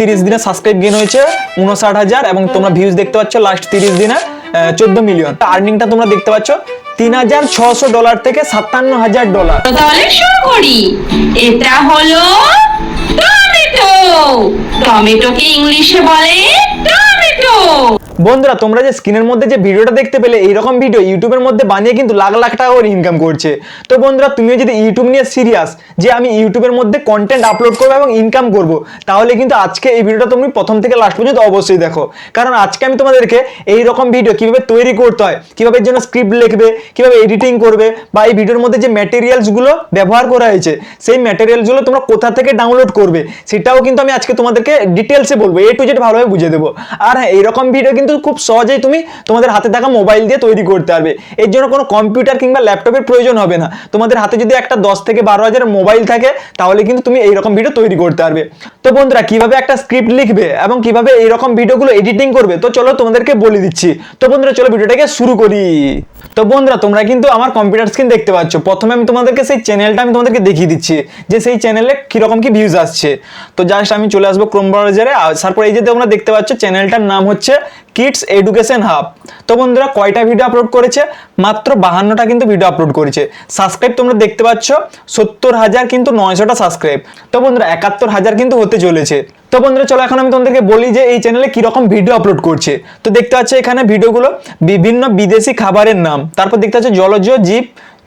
তিরিশ দিনে subscribe gain হয়েছে উনষাট হাজার এবং তোমরা ভিউজ দেখতে পাচ্ছ লাস্ট তিরিশ দিনে চোদ্দ মিলিয়ন আর্নিংটা তোমরা দেখতে পাচ্ছ তিন হাজার ছশো ডলার থেকে সাতান্ন হাজার ডলার তাহলে শুরু করি। এটা হলো টমেটো। টমেটোকে ইংলিশে বলে টমেটো। বন্ধুরা, তোমরা যে স্ক্রিনের মধ্যে যে ভিডিওটা দেখতে পেলে, এইরকম ভিডিও ইউটিউবের মধ্যে বানিয়ে কিন্তু লাখ লাখ টাকা করে ইনকাম করছে। তো বন্ধুরা, তুমিও যদি ইউটিউব নিয়ে সিরিয়াস যে আমি ইউটিউবের মধ্যে কন্টেন্ট আপলোড করব এবং ইনকাম করব, তাহলে কিন্তু আজকে এই ভিডিওটা তুমি প্রথম থেকে লাস্ট পর্যন্ত অবশ্যই দেখো। কারণ আজকে আমি তোমাদেরকে এই রকম ভিডিও কীভাবে তৈরি করতে হয়, কীভাবে এর জন্য স্ক্রিপ্ট লিখবে, কীভাবে এডিটিং করবে, বা এই ভিডিওর মধ্যে যে ম্যাটেরিয়ালসগুলো ব্যবহার করা হয়েছে, সেই ম্যাটেরিয়ালসগুলো তোমরা কোথা থেকে ডাউনলোড করবে, সেটাও কিন্তু আমি আজকে তোমাদেরকে ডিটেলসে বলব এ টু জেড ভালোভাবে বুঝিয়ে দেবো। আর হ্যাঁ এইরকম ভিডিও কিন্তু খুব সহজেই তুমি তোমাদের হাতে থাকা মোবাইল দিয়ে তৈরি করতে পারবে। এর জন্য কোনো কম্পিউটার কিংবা ল্যাপটপের প্রয়োজন হবে না। তোমাদের হাতে যদি একটা দশ থেকে বারো হাজার মোবাইল থাকে, তাহলে কিন্তু তুমি এইরকম ভিডিও তৈরি করতে পারবে। তো বন্ধুরা, কীভাবে একটা স্ক্রিপ্ট লিখবে এবং কীভাবে এইরকম ভিডিওগুলো এডিটিং করবে? তো চলো তোমাদেরকে বলে দিচ্ছি। তো বন্ধুরা, চলো ভিডিওটাকে শুরু করি। তো বন্ধুরা, তোমরা কিন্তু আমার কম্পিউটার স্ক্রিন দেখতে পাচ্ছ। প্রথমে আমি তোমাদেরকে সেই চ্যানেলটা আমি তোমাদেরকে দেখিয়ে দিচ্ছি যে সেই চ্যানেলে কীরকম কি ভিউজ আসছে। তো জাস্ট আমি চলে আসব ক্রোম ব্রাউজারে তারপর এই যে তোমরা দেখতে পাচ্ছ চ্যানেলটার নাম হচ্ছে কিডস এডুকেশন হাব তো বন্ধুরা, কয়টা ভিডিও আপলোড করেছে? মাত্র বাহান্নটা কিন্তু ভিডিও আপলোড করেছে। সাবস্ক্রাইব তোমরা দেখতে পাচ্ছ, সত্তর হাজার কিন্তু নয়শোটা সাবস্ক্রাইব তো বন্ধুরা, একাত্তর হাজার কিন্তু হতে চলেছে। তো বন্ধুরা, চলো এখন আমি তোমাদেরকে বলি যে এই চ্যানেলে কীরকম ভিডিও আপলোড করছে। তো দেখতে পাচ্ছ এখানে ভিডিওগুলো বিভিন্ন বিদেশি খাবারের নাম। তারপর দেখতে পাচ্ছ জলজ জীব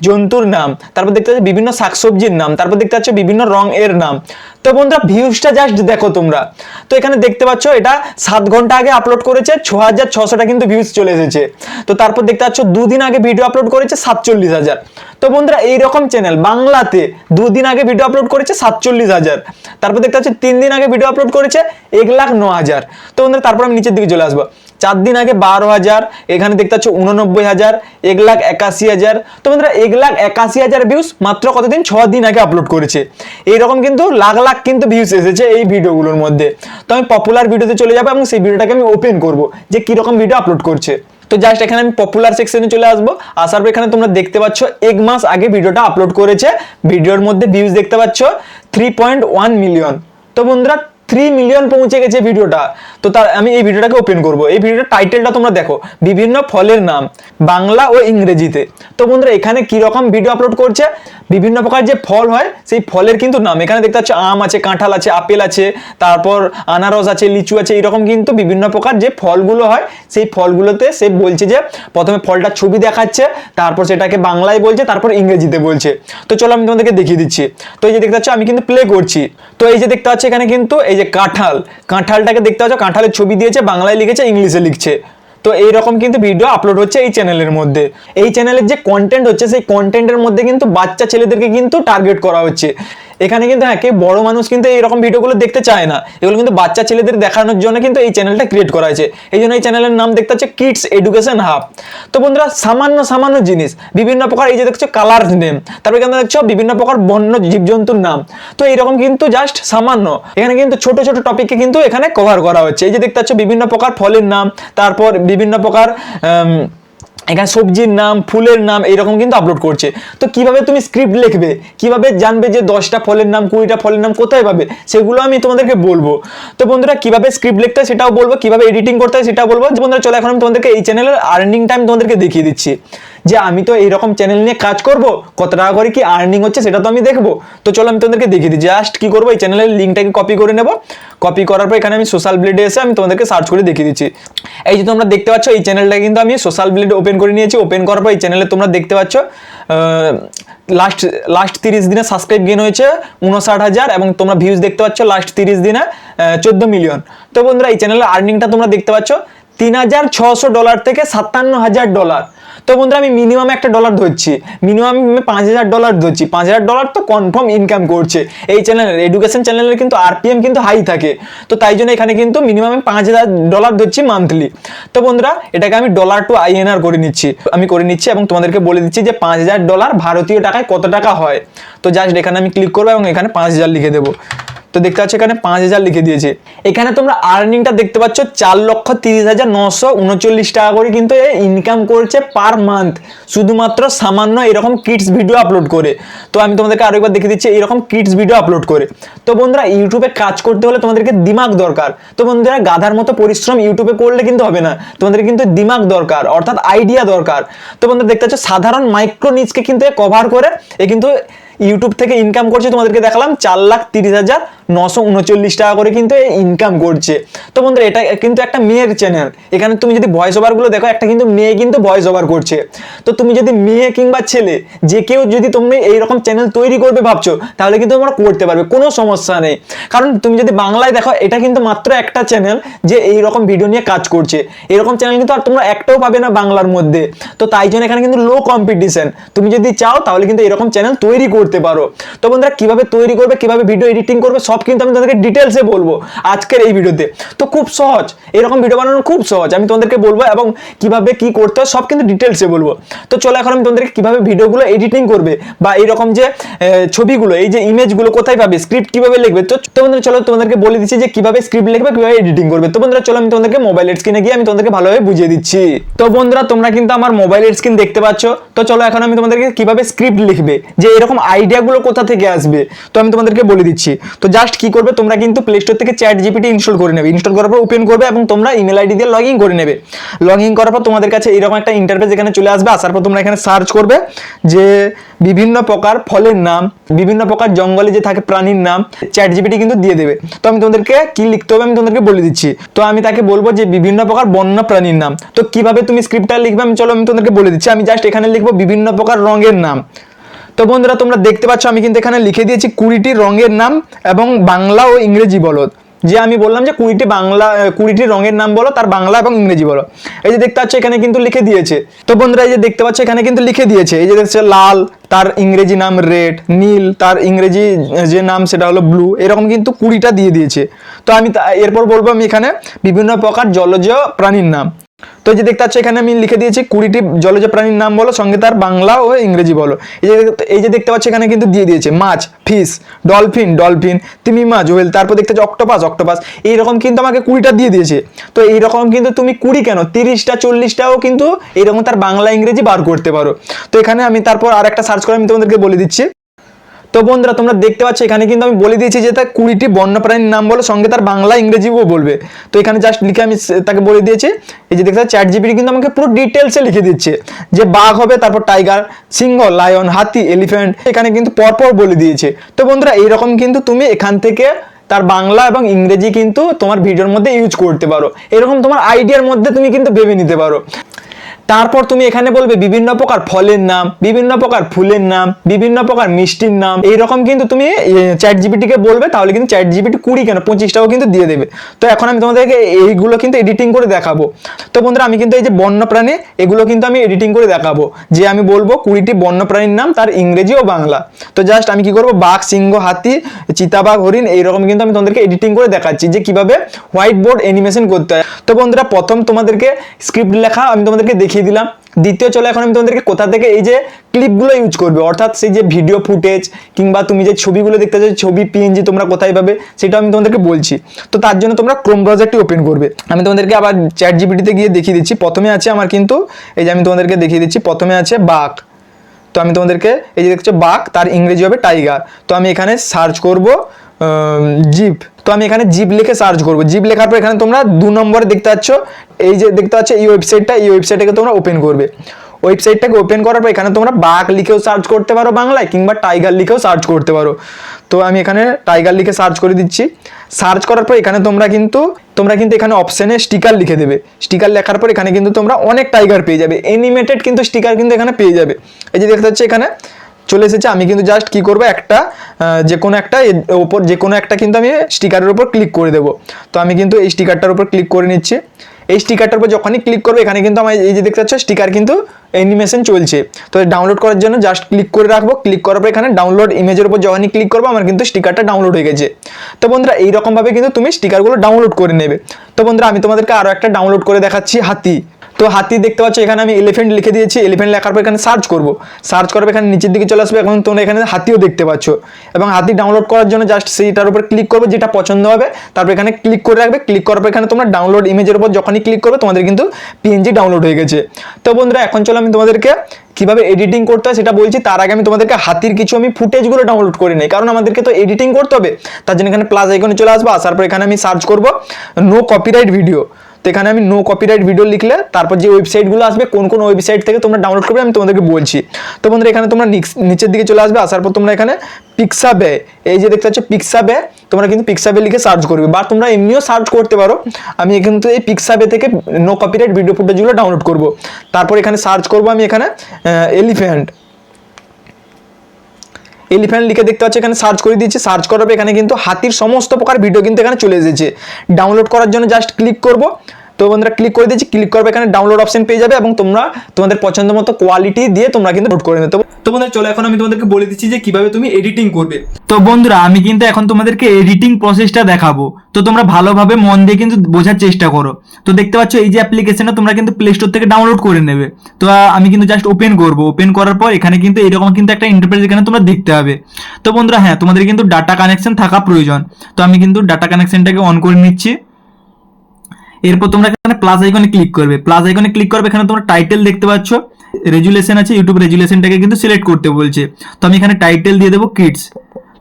জন্তুর নাম, তারপর দেখতে পাচ্ছ বিভিন্ন শাকসবজির নাম, তারপর দেখতে পাচ্ছ বিভিন্ন রং এর নাম। তো বন্ধুরা ভিউজটা জাস্ট দেখো তোমরা। তো এখানে দেখতে পাচ্ছ, এটা সাত ঘণ্টা আগে আপলোড করেছে ছ হাজার ছশোটা কিন্তু ভিউজ চলে এসেছে। তো তারপর দেখতে পাচ্ছ, দুদিন আগে ভিডিও আপলোড করেছে সাতচল্লিশ হাজার। তো বন্ধুরা, এইরকম চ্যানেল বাংলাতে দুদিন আগে ভিডিও আপলোড করেছে সাতচল্লিশ হাজার। তারপর দেখতে পাচ্ছ, তিন দিন আগে ভিডিও আপলোড করেছে এক লাখ ন হাজার। তো বন্ধুরা, তারপর আমি নিচের দিকে চলে আসব। চার দিন আগে বারো হাজার, এখানে দেখতে পাচ্ছ উননব্বই হাজার, এক লাখ একাশি হাজার। তো বন্ধুরা, এক লাখ একাশি হাজার ভিউস মাত্র কতদিন? ছ দিন আগে আপলোড করেছে। এইরকম কিন্তু লাখ লাখ কিন্তু ভিউস এসেছে এই ভিডিওগুলোর মধ্যে। তো আমি পপুলার ভিডিওতে চলে যাব এবং সেই ভিডিওটাকে আমি ওপেন করব যে কীরকম ভিডিও আপলোড করছে। তো জাস্ট এখানে আমি পপুলার সেকশনে চলে আসব। আসার পর এখানে তোমরা দেখতে পাচ্ছ, এক মাস আগে ভিডিওটা আপলোড করেছে। ভিডিওর মধ্যে ভিউজ দেখতে পাচ্ছ থ্রি পয়েন্ট ওয়ান মিলিয়ন তো বন্ধুরা থ্রি মিলিয়ন পৌঁছে গেছে ভিডিওটা। তো তার, আমি এই ভিডিওটাকে ওপেন করব। এই ভিডিওটার টাইটেলটা তোমরা দেখো, বিভিন্ন ফলের নাম, বাংলা ও ইংরেজিতে। তো বন্ধুরা, এখানে কি রকম ভিডিও আপলোড করছে? বিভিন্ন প্রকার যে ফল হয়, সেই ফলের কিন্তু নাম। এখানে দেখতে পাচ্ছ, আম আছে, কাঁঠাল আছে, আপেল আছে, তারপর আনারস আছে, লিচু আছে, এরকম কিন্তু বিভিন্ন প্রকার যে ফলগুলো হয়, সেই ফলগুলোতে সে বলছে যে, প্রথমে ফলটার ছবি দেখাচ্ছে, তারপর সেটাকে বাংলায় বলছে, তারপর ইংরেজিতে বলছে। তো চলো আমি তোমাদেরকে দেখিয়ে দিচ্ছি। তো এই যে দেখতে পাচ্ছ, আমি কিন্তু প্লে করছি। তো এই যে দেখতে পাচ্ছ, এখানে কিন্তু, এই যে কাঁঠাল, কাঁঠালটাকে দেখতে পাচ্ছ, কাঁঠালের ছবি দিয়েছে, বাংলায় লিখেছে, ইংলিশে লিখছে। তো এইরকম কিন্তু ভিডিও আপলোড হচ্ছে এই চ্যানেলের মধ্যে। এই চ্যানেলের যে কন্টেন্ট হচ্ছে, সেই কন্টেন্টের মধ্যে কিন্তু বাচ্চা ছেলেদেরকে কিন্তু টার্গেট করা হচ্ছে। এখানে কিন্তু হ্যাঁ কেউ বড় মানুষ কিন্তু এইরকম ভিডিওগুলো দেখতে চায় না। এগুলো কিন্তু বাচ্চা ছেলেদের দেখানোর জন্য কিন্তু এই চ্যানেলটা ক্রিয়েট করা হয়েছে। এই জন্য এই চ্যানেলের নাম দেখতে হচ্ছে কিডস এডুকেশন হাব তো বন্ধুরা, সামান্য সামান্য জিনিস, বিভিন্ন প্রকার এই যে দেখছ কালার নেম তারপরে এখানে দেখছ বিভিন্ন প্রকার বন্য জীবজন্তুর নাম। তো এইরকম কিন্তু জাস্ট সামান্য। এখানে কিন্তু ছোট ছোট টপিককে কিন্তু এখানে কভার করা হচ্ছে। এই যে দেখতে পাচ্ছ বিভিন্ন প্রকার ফলের নাম, তারপর বিভিন্ন প্রকার এখানে সবজির নাম, ফুলের নাম এইরকম কিন্তু আপলোড করছে। তো কীভাবে তুমি স্ক্রিপ্ট লিখবে? কীভাবে জানবে যে দশটা ফলের নাম, কুড়িটা ফলের নাম কোথায় পাবে? সেগুলো আমি তোমাদেরকে বলব। তো বন্ধুরা, কীভাবে স্ক্রিপ্ট লিখতে হয় সেটাও বলব, কীভাবে এডিটিং করতে হয় সেটাও বলব। বন্ধুরা, চলো এখন আমি তোমাদেরকে এই চ্যানেলের আর্নিং টাইম তোমাদেরকে দেখিয়ে দিচ্ছি। যে আমি তো এইরকম চ্যানেল নিয়ে কাজ করব, কত টাকা করে কি আর্নিং হচ্ছে সেটা তো আমি দেখব। তো চলো আমি তোমাদেরকে দেখিয়ে দিই জাস্ট কি করব, এই চ্যানেলের লিঙ্কটাকে কপি করে নেব। কপি করার পর এখানে আমি সোশ্যাল ব্লেডে এসে আমি তোমাদেরকে সার্চ করে দেখিয়ে দিচ্ছি। এই যে তোমরা দেখতে পাচ্ছ, এই চ্যানেলটা কিন্তু আমি সোশ্যাল ব্লেডে ওপেন করে নিয়েছি। ওপেন করার পর এই চ্যানেলে তোমরা দেখতে পাচ্ছ লাস্ট লাস্ট তিরিশ দিনে সাবস্ক্রাইব গেন হয়েছে উনষাট হাজার এবং তোমরা ভিউজ দেখতে পাচ্ছ লাস্ট তিরিশ দিনে চোদ্দ মিলিয়ন তো বন্ধুরা, এই চ্যানেলের আর্নিংটা তোমরা দেখতে পাচ্ছ, তিন হাজার ছশো ডলার থেকে সাতান্ন হাজার ডলার তো বন্ধুরা, আমি মিনিমাম একটা ডলার ধরছি। মিনিমাম পাঁচ হাজার ডলার ধরছি। পাঁচ হাজার ডলার তো কনফার্ম ইনকাম করছে। এই চ্যানেলের এডুকেশন চ্যানেলের কিন্তু আরপিএম কিন্তু হাই থাকে। তো তাই জন্য এখানে কিন্তু মিনিমাম আমি পাঁচ হাজার ডলার ধরছি মান্থলি তো বন্ধুরা, এটাকে আমি ডলার টু আইএনআর করে নিচ্ছি। আমি করে নিচ্ছি এবং তোমাদেরকে বলে দিচ্ছি যে পাঁচ হাজার ডলার ভারতীয় টাকায় কত টাকা হয়। তো জাস্ট এখানে আমি ক্লিক করব এবং এখানে পাঁচ হাজার লিখে দেবো। তো দেখতে পাচ্ছ এখানে পাঁচ হাজার লিখে দিয়েছে। এখানে তোমরা আর্নিংটা দেখতে পাচ্ছ, চার লক্ষ তিরিশ হাজার নশো উনচল্লিশ টাকা করে কিন্তু এ ইনকাম করছে পার মান্থ শুধুমাত্র সামান্য এরকম কিডস ভিডিও আপলোড করে। তো আমি তোমাদেরকে আরও একবার দেখে দিচ্ছি, এরকম কিডস ভিডিও আপলোড করে। তো বন্ধুরা ইউটিউবে কাজ করতে হলে তোমাদেরকে দিমাগ দরকার। তো বন্ধুরা, গাধার মতো পরিশ্রম ইউটিউবে করলে কিন্তু হবে না। তোমাদের কিন্তু দিমাগ দরকার, অর্থাৎ আইডিয়া দরকার। তো বন্ধুরা, দেখতে পাচ্ছ, সাধারণ মাইক্রো নিচকে কিন্তু কভার করে। এ কিন্তু ইউটিউব থেকে ইনকাম করছে, তোমাদেরকে দেখালাম, চার লাখ তিরিশ হাজার নশো উনচল্লিশ টাকা করে কিন্তু ইনকাম করছে। তো বন্ধুরা, এটা কিন্তু একটা মেয়ের চ্যানেল এখানে তুমি যদি ভয়েস ওভারগুলো দেখো, একটা কিন্তু মেয়ে কিন্তু ভয়েস ওভার করছে। তো তুমি যদি মেয়ে কিংবা ছেলে, যে কেউ যদি তুমি এইরকম চ্যানেল তৈরি করবে ভাবছ, তাহলে কিন্তু তোমরা করতে পারবে, কোনো সমস্যা নেই। কারণ তুমি যদি বাংলায় দেখো, এটা কিন্তু মাত্র একটা চ্যানেল যে এই রকম ভিডিও নিয়ে কাজ করছে। এরকম চ্যানেল কিন্তু আর তোমরা একটাও পাবে না বাংলার মধ্যে। তো তাই জন্য এখানে কিন্তু লো কম্পিটিশন তুমি যদি চাও, তাহলে কিন্তু এরকম চ্যানেল তৈরি করতে পারো। তো বন্ধুরা, কীভাবে তৈরি করবে, কীভাবে ভিডিও এডিটিং করবে, সব কিন্তু আমি তোমাদেরকে ডিটেলসে বলব আজকের এই ভিডিওতে। তো খুব সহজ, এরকম ভিডিও বানানো খুব সহজ। আমি তোমাদেরকে বলব এবং কীভাবে কি করতে হয়, সব কিন্তু ডিটেলসে বলব। তো চলো এখন আমি তোমাদেরকে কীভাবে ভিডিওগুলো এডিটিং করবে বা এইরকম যে ছবিগুলো, এই যে ইমেজগুলো কোথায় পাবে স্ক্রিপ্ট কীভাবে লিখবে, তো তো বন্ধুরা, চলো তোমাদেরকে বলে দিচ্ছি যে কীভাবে স্ক্রিপ্ট লিখবে, কীভাবে এডিটিং করবে। তো বন্ধুরা, চলো আমি তোমাদেরকে মোবাইলের স্ক্রিনে গিয়ে আমি তোমাদেরকে ভালোভাবে বুঝিয়ে দিচ্ছি। তো বন্ধুরা, তোমরা কিন্তু আমার মোবাইলের স্ক্রিন দেখতে পাচ্ছ। তো চলো এখন আমি তোমাদেরকে কীভাবে স্ক্রিপ্ট লিখবে, যে এরকম আইডিয়াগুলো কোথা থেকে আসবে? তো আমি তোমাদেরকে বলে দিচ্ছি। তো জাস্ট কি করবে? তোমরা কিন্তু প্লে স্টোর থেকে চ্যাট জিপিটি ইনস্টল করে নেবে। ইনস্টল করার পর ওপেন করবে এবং তোমরা ইমেল আইডি দিয়ে লগ ইন করে নেবে। লগ ইন করার পর তোমাদের কাছে এরকম একটা ইন্টারফেস এখানে চলে আসবে। আসার পর তোমরা এখানে সার্চ করবে যে বিভিন্ন প্রকার ফলের নাম, বিভিন্ন প্রকার জঙ্গলে যে থাকে প্রাণীর নাম চ্যাট জিপিটি কিন্তু দিয়ে দেবে। তো আমি তোমাদেরকে কি লিখতে হবে আমি তোমাদেরকে বলে দিচ্ছি। তো আমি তাকে বলব যে বিভিন্ন প্রকার বন্য প্রাণীর নাম। তো কীভাবে তুমি স্ক্রিপ্টটা লিখবে আমি চলো আমি তোমাদেরকে বলে দিচ্ছি। আমি জাস্ট এখানে লিখব বিভিন্ন প্রকার রঙের নাম। তো বন্ধুরা, তোমরা দেখতে পাচ্ছ, আমি কিন্তু এখানে লিখে দিয়েছি কুড়িটি রঙের নাম এবং বাংলা ও ইংরেজি বলো। যে আমি বললাম যে কুড়িটি বাংলা কুড়িটি রঙের নাম বলো, তার বাংলা এবং ইংরেজি বলো। এই যে দেখতে পাচ্ছ, এখানে কিন্তু লিখে দিয়েছে। তো বন্ধুরা, এই যে দেখতে পাচ্ছ, এখানে কিন্তু লিখে দিয়েছে। এই যে দেখছে লাল, তার ইংরেজি নাম রেড, নীল, তার ইংরেজি যে নাম, সেটা হলো ব্লু, এরকম কিন্তু কুড়িটা দিয়ে দিয়েছে। তো আমি এরপর বলব আমি এখানে বিভিন্ন প্রকার জলজ প্রাণীর নাম। তো এই যে দেখতে পাচ্ছ, এখানে আমি লিখে দিয়েছি কুড়িটি জলজ প্রাণীর নাম বলো, সঙ্গে তার বাংলা ও ইংরেজি বলো। এই যে এই যে দেখতে পাচ্ছ, এখানে কিন্তু দিয়ে দিয়েছে মাছ, ফিশ, ডলফিন ডলফিন, তিমি মাছ, ওয়েল। তারপর দেখতে পাচ্ছ, অক্টোপাস অক্টোপাস। এইরকম কিন্তু আমাকে কুড়িটা দিয়ে দিয়েছে। তো এইরকম কিন্তু তুমি কুড়ি কেন? তিরিশটা, চল্লিশটাও কিন্তু এইরকম তার বাংলা, ইংরেজি বার করতে পারো। তো এখানে আমি তারপর আর একটা সার্চ করে আমি তোমাদেরকে বলে দিচ্ছি। তো বন্ধুরা, তোমরা দেখতে পাচ্ছ, এখানে কিন্তু আমি বলে দিয়েছি যে তার কুড়িটি বন্যপ্রাণীর নাম বলো, সঙ্গে তার বাংলা ইংরেজিও বলবে। তো এখানে জাস্ট লিখে আমি তাকে বলে দিয়েছি। এই যে দেখতে চ্যাট জিপিটি কিন্তু আমাকে পুরো ডিটেলসে লিখে দিচ্ছে। যে বাঘ হবে, তারপর টাইগার সিংহ লায়ন হাতি এলিফ্যান্ট এখানে কিন্তু পরপর বলে দিয়েছে। তো বন্ধুরা, এইরকম কিন্তু তুমি এখান থেকে তার বাংলা এবং ইংরেজি কিন্তু তোমার ভিডিওর মধ্যে ইউজ করতে পারো। এরকম তোমার আইডিয়ার মধ্যে তুমি কিন্তু ভেবে নিতে পারো। তারপর তুমি এখানে বলবে বিভিন্ন প্রকার ফলের নাম, বিভিন্ন প্রকার ফুলের নাম, বিভিন্ন প্রকার মিষ্টির নাম। এইরকম কিন্তু তুমি চ্যাট জিপিটিকে বলবে, তাহলে কিন্তু চ্যাট জিপিটি কুড়ি কেন? পঁচিশটাও কিন্তু দিয়ে দেবে। তো এখন আমি তোমাদেরকে এইগুলো কিন্তু এডিটিং করে দেখাবো। তো বন্ধুরা, আমি কিন্তু এই যে বন্যপ্রাণী, এগুলো কিন্তু আমি এডিটিং করে দেখাবো। যে আমি বলব কুড়িটি বন্যপ্রাণীর নাম, তার ইংরেজি ও বাংলা। তো জাস্ট আমি কি করব? বাঘ, সিংহ, হাতি, চিতাবাঘ, হরিণ, এইরকম কিন্তু আমি তোমাদেরকে এডিটিং করে দেখাচ্ছি যে কীভাবে হোয়াইট বোর্ড অ্যানিমেশন করতে হয়। তো বন্ধুরা, প্রথম তোমাদেরকে স্ক্রিপ্ট লেখা আমি তোমাদেরকে দেখিয়ে দিলাম। দ্বিতীয় চলে, এখন আমি তোমাদেরকে কোথা থেকে এই যে ক্লিপগুলো ইউজ করবে, অর্থাৎ সেই যে ভিডিও ফুটেজ কিংবা তুমি যে ছবিগুলো দেখতে চাও ছবি পিএনজি তোমরা কোথায় পাবে সেটা আমি তোমাদেরকে বলছি। তো তার জন্য তোমরা ক্রোম ব্রাউজারটি ওপেন করবে। আমি তোমাদেরকে আবার চ্যাট জিপিটিতে গিয়ে দেখিয়ে দিচ্ছি। প্রথমে আছে আমার কিন্তু, এই যে আমি তোমাদেরকে দেখিয়ে দিচ্ছি, প্রথমে আছে বাঘ। তো আমি তোমাদেরকে, এই যে দেখছ বাঘ, তার ইংরেজি হবে টাইগার তো আমি এখানে সার্চ করব জিপ তো আমি এখানে জিপ লিখে সার্চ করব। জিপ লেখার পর এখানে তোমরা দু নম্বরে দেখতে পাচ্ছ, এই যে দেখতে পাচ্ছ এই ওয়েবসাইটটা এই ওয়েবসাইটটাকে তোমরা ওপেন করবে। ওয়েবসাইটটাকে ওপেন করার পর এখানে তোমরা বাঘ লিখেও সার্চ করতে পারো বাংলায়, কিংবা টাইগার লিখেও সার্চ করতে পারো। তো আমি এখানে টাইগার লিখে সার্চ করে দিচ্ছি। সার্চ করার পর এখানে তোমরা কিন্তু তোমরা কিন্তু এখানে অপশানে স্টিকার লিখে দেবে। স্টিকার লেখার পর এখানে কিন্তু তোমরা অনেক টাইগার পেয়ে যাবে। অ্যানিমেটেড কিন্তু স্টিকার কিন্তু এখানে পেয়ে যাবে। এই যে দেখতে পাচ্ছ এখানে চলে এসেছে, আমি কিন্তু জাস্ট কি করব, একটা যে কোনো একটা ওপর, যে কোনো একটা কিন্তু আমি স্টিকারের উপর ক্লিক করে দেবো। তো আমি কিন্তু এই স্টিকারটার উপর ক্লিক করে নিচ্ছি। এই স্টিকারটার উপর যখনই ক্লিক করব, এখানে কিন্তু আমার এই যে দেখতে পাচ্ছ স্টিকার কিন্তু অ্যানিমেশন চলছে। তো ডাউনলোড করার জন্য জাস্ট ক্লিক করে রাখব। ক্লিক করার পর এখানে ডাউনলোড ইমেজের উপর যখনই ক্লিক করব, আমার কিন্তু স্টিকারটা ডাউনলোড হয়ে গেছে। তো বন্ধুরা, এইরকমভাবে কিন্তু তুমি স্টিকারগুলো ডাউনলোড করে নেবে। তো বন্ধুরা, আমি তোমাদেরকে আরও একটা ডাউনলোড করে দেখাচ্ছি হাতি। তো হাতি দেখতে পাচ্ছ, এখানে আমি এলিফেন্ট লিখে দিয়েছি। এলিফেন্ট লেখার পর এখানে সার্চ করব। সার্চ পর এখানে নিচের দিকে চলে আসবে এখন তোমরা এখানে হাতিও দেখতে পাচ্ছ। এবং হাতি ডাউনলোড করার জন্য জাস্ট সেইটার উপর ক্লিক করবে, যেটা পছন্দ হবে। তারপর এখানে ক্লিক করে রাখবে। ক্লিক করার পর এখানে তোমরা ডাউনলোড ইমেজের উপর যখনই ক্লিক করবে, তোমাদের কিন্তু পিএনজি ডাউনলোড হয়ে গেছে। তো বন্ধুরা, এখন চলো আমি তোমাদেরকে কীভাবে এডিটিং করতে হয় সেটা বলছি, তার আগে আমি তোমাদেরকে হাতির কিছু আমি ফুটেজগুলো ডাউনলোড করে নিই। কারণ আমাদেরকে তো এডিটিং করতে হবে। তার জন্য এখানে প্লাস আইকনে চলে আসব, আসার পর এখানে আমি সার্চ করব নো কপিরাইট ভিডিও তো এখানে আমি নো কপিরাইট ভিডিও লিখলে তারপর যে ওয়েবসাইটগুলো আসবে, কোন কোন ওয়েবসাইট থেকে তোমরা ডাউনলোড করবে, আমি তোমাদেরকে বলছি। তো বন্ধুরা, এখানে তোমরা নিচের দিকে চলে আসবে, আসার পর তোমরা এখানে পিক্সা পিক্সাবে এই যে দেখতে পাচ্ছ পিক্সাবে তোমরা কিন্তু পিক্সাবে লিখে সার্চ করবে। বা তোমরা এমনিও সার্চ করতে পারো, আমি কিন্তু এই পিক্সাবে থেকে নো কপিরাইট ভিডিও ফুটেজগুলো ডাউনলোড করব। তারপর এখানে সার্চ করব আমি এখানে এলিফ্যান্ট এলিফ্যান্ট লিখে দেখতে পাচ্ছ, এখানে সার্চ করে দিয়েছি। সার্চ করার এখানে কিন্তু হাতির সমস্ত প্রকার ভিডিও কিন্তু এখানে চলে এসেছে। ডাউনলোড করার জন্য জাস্ট ক্লিক করব। তো বন্ধুরা ক্লিক করে দিয়েছি ক্লিক করবে এখানে ডাউনলোড অপশন পেয়ে যাবে এবং তোমরা তোমাদের পছন্দ মতো কোয়ালিটি দিয়ে তোমরা কিন্তু নোট করে নিতে তো বন্ধুরা, চলো এখন আমি তোমাদেরকে বলে দিচ্ছি যে কীভাবে তুমি এডিটিং করবে। তো বন্ধুরা, আমি কিন্তু এখন তোমাদেরকে এডিটিং প্রসেসটা দেখাবো। তো তোমরা ভালোভাবে মন দিয়ে কিন্তু বোঝার চেষ্টা করো। তো দেখতে পাচ্ছ, এই যে অ্যাপ্লিকেশনটা তোমরা কিন্তু প্লে স্টোর থেকে ডাউনলোড করে নেবে। তো আমি কিন্তু জাস্ট ওপেন করব। ওপেন করার পর এখানে কিন্তু এরকম কিন্তু একটা ইন্টারপ্রেস এখানে তোমরা দেখতে হবে তো বন্ধুরা হ্যাঁ তোমাদের কিন্তু ডাটা কানেকশন থাকা প্রয়োজন। তো আমি কিন্তু ডাটা কানেকশনটাকে অন করে নিচ্ছি। এরপর তোমরা এখানে প্লাস আইকনে ক্লিক করবে। প্লাস আইকনে ক্লিক করবে, এখানে তোমরা টাইটেল দেখতে পাচ্ছ। রেজুলেশন আছে ইউটিউব রেজুলেশনটাকে কিন্তু সিলেক্ট করতে বলছে। তো আমি এখানে টাইটেল দিয়ে দেবো কিডস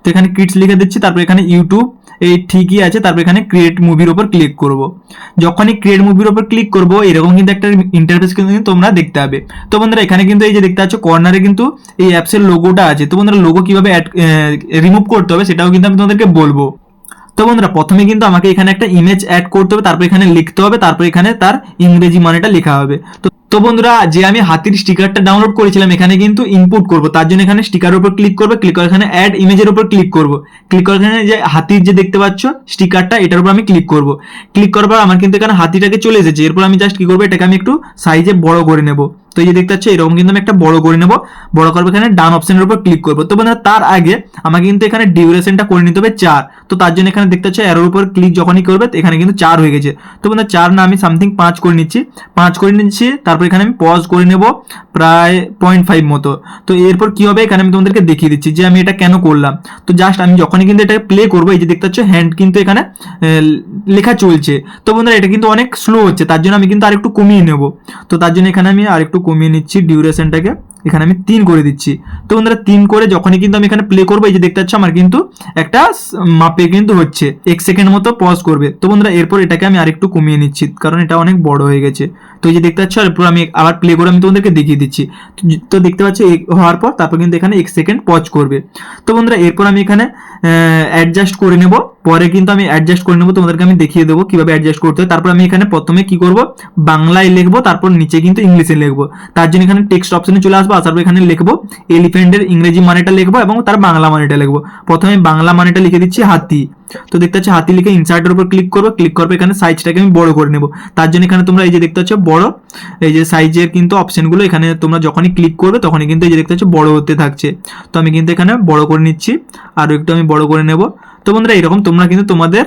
তো এখানে কিডস লিখে দিচ্ছি, তারপর এখানে ইউটিউব এই ঠিকই আছে, তারপর এখানে ক্রিয়েট মুভির ওপর ক্লিক করব। যখনই ক্রিয়েট মুভির ওপর ক্লিক করব, এরকম কিন্তু একটা ইন্টারফেস কিন্তু তোমরা দেখতে পাবে। তো বন্ধুরা, এখানে কিন্তু এই যে দেখতে পাচ্ছ কর্নারে কিন্তু এই অ্যাপসের লোগোটা আছে। তো বন্ধুরা লোগো কীভাবে রিমুভ করতে হবে, সেটাও কিন্তু আমি তোমাদেরকে বলব। তো বন্ধুরা, প্রথমে কিন্তু আমাকে এখানে একটা ইমেজ অ্যাড করতে হবে, তারপর এখানে লিখতে হবে, তারপর এখানে তার ইংরেজি মানেটা লেখা হবে। তো তো বন্ধুরা, যে আমি হাতির স্টিকারটা ডাউনলোড করেছিলাম, এখানে কিন্তু ইনপুট করব। তার জন্য এখানে স্টিকারের উপর ক্লিক করবে ক্লিক করে এখানে অ্যাড ইমেজের উপর ক্লিক করব। ক্লিক করে এখানে যে হাতির যে দেখতে পাচ্ছ স্টিকারটা এটার উপর আমি ক্লিক করব। ক্লিক করার পর আমার কিন্তু এখানে হাতিটাকে চলে এসেছে। এরপর আমি জাস্ট কি করব, এটাকে আমি একটু সাইজে বড় করে নেব। তো এই যে দেখতে পাচ্ছ, এরকম কিন্তু আমি একটা বড় করে নেব। বড় করব এখানে ডান অপশনের উপর ক্লিক করব। তো বন্ধুরা, তার আগে আমাকে কিন্তু এখানে ডিউরেশনটা করে নিতে হবে চার। তো তার জন্য এখানে দেখতে পাচ্ছ এরোর উপর ক্লিক যখনই করবে, এখানে কিন্তু চার হয়ে গেছে। তো বন্ধুরা, চার না, আমি সামথিং পাঁচ করে নিচ্ছি। পাঁচ করে নিচ্ছি, তারপর এখানে আমি পজ করে নেব প্রায় পয়েন্ট ফাইভ মতো। তো এরপর কি হবে, এখানে আমি তোমাদেরকে দেখিয়ে দিচ্ছি যে আমি এটা কেন করলাম। তো জাস্ট আমি যখনই কিন্তু এটাকে প্লে করব, এই যে দেখতে পাচ্ছ হ্যান্ড কিন্তু এখানে লেখা চলছে। তো বন্ধুরা, এটা কিন্তু অনেক স্লো হচ্ছে, তার জন্য আমি কিন্তু আরেকটু কমিয়ে নেব। তো তার জন্য এখানে আমি আরেকটু কমিয়ে নিচ্ছি ডিউরেশনটাকে। এখানে আমি তিন করে দিচ্ছি। তো বন্ধুরা, তিন করে যখনই কিন্তু আমি এখানে প্লে করব, এই যে দেখতে পাচ্ছ আমার কিন্তু একটা মাপে কিন্তু হচ্ছে। এক সেকেন্ড মতো পজ করবে। তো বন্ধুরা, এরপর এটাকে আমি আরেকটু কমিয়ে নিচ্ছি, কারণ এটা অনেক বড় হয়ে গেছে। তো এই যে দেখতে পাচ্ছ এরপর আমি আবার প্লে করে আমি তোমাদেরকে দেখিয়ে দিচ্ছি। তো দেখতে পাচ্ছ হওয়ার পর তারপর কিন্তু এখানে এক সেকেন্ড পজ করবে। তো বন্ধুরা, এরপর আমি এখানে অ্যাডজাস্ট করে নেব। পরে কিন্তু আমি অ্যাডজাস্ট করে নেব, তোমাদেরকে আমি দেখিয়ে দেবো কীভাবে অ্যাডজাস্ট করতে হয়। তারপর আমি এখানে প্রথমে কি করব? বাংলায় লিখব, তারপর নিচে কিন্তু ইংলিশে লিখব। তার জন্য এখানে টেক্সট অপশনে চলে আসব, আসার পর এখানে লিখব এলিফেন্টের ইংরেজি মানেটা লিখব এবং তার বাংলা মানেটা লিখব। প্রথমে বাংলা মানেটা লিখে দিচ্ছি হাতি। তো দেখতে পাচ্ছ, হাতি লিখে ইনসার্টের উপর ক্লিক করব ক্লিক করব এখানে সাইজটাকে আমি বড় করে নেব। তার জন্য এখানে তোমরা এই যে দেখতে পাচ্ছ, বড়, এই যে সাইজের কিন্তু অপশনগুলো এখানে তোমরা যখনই ক্লিক করবে, তখনই কিন্তু এই যে দেখতে পাচ্ছ, বড় হতে থাকছে। তো আমি কিন্তু এখানে বড় করে নিচ্ছি। আরও একটু আমি বড় করে নেব। তো বন্ধুরা, এরকম তোমরা কিন্তু তোমাদের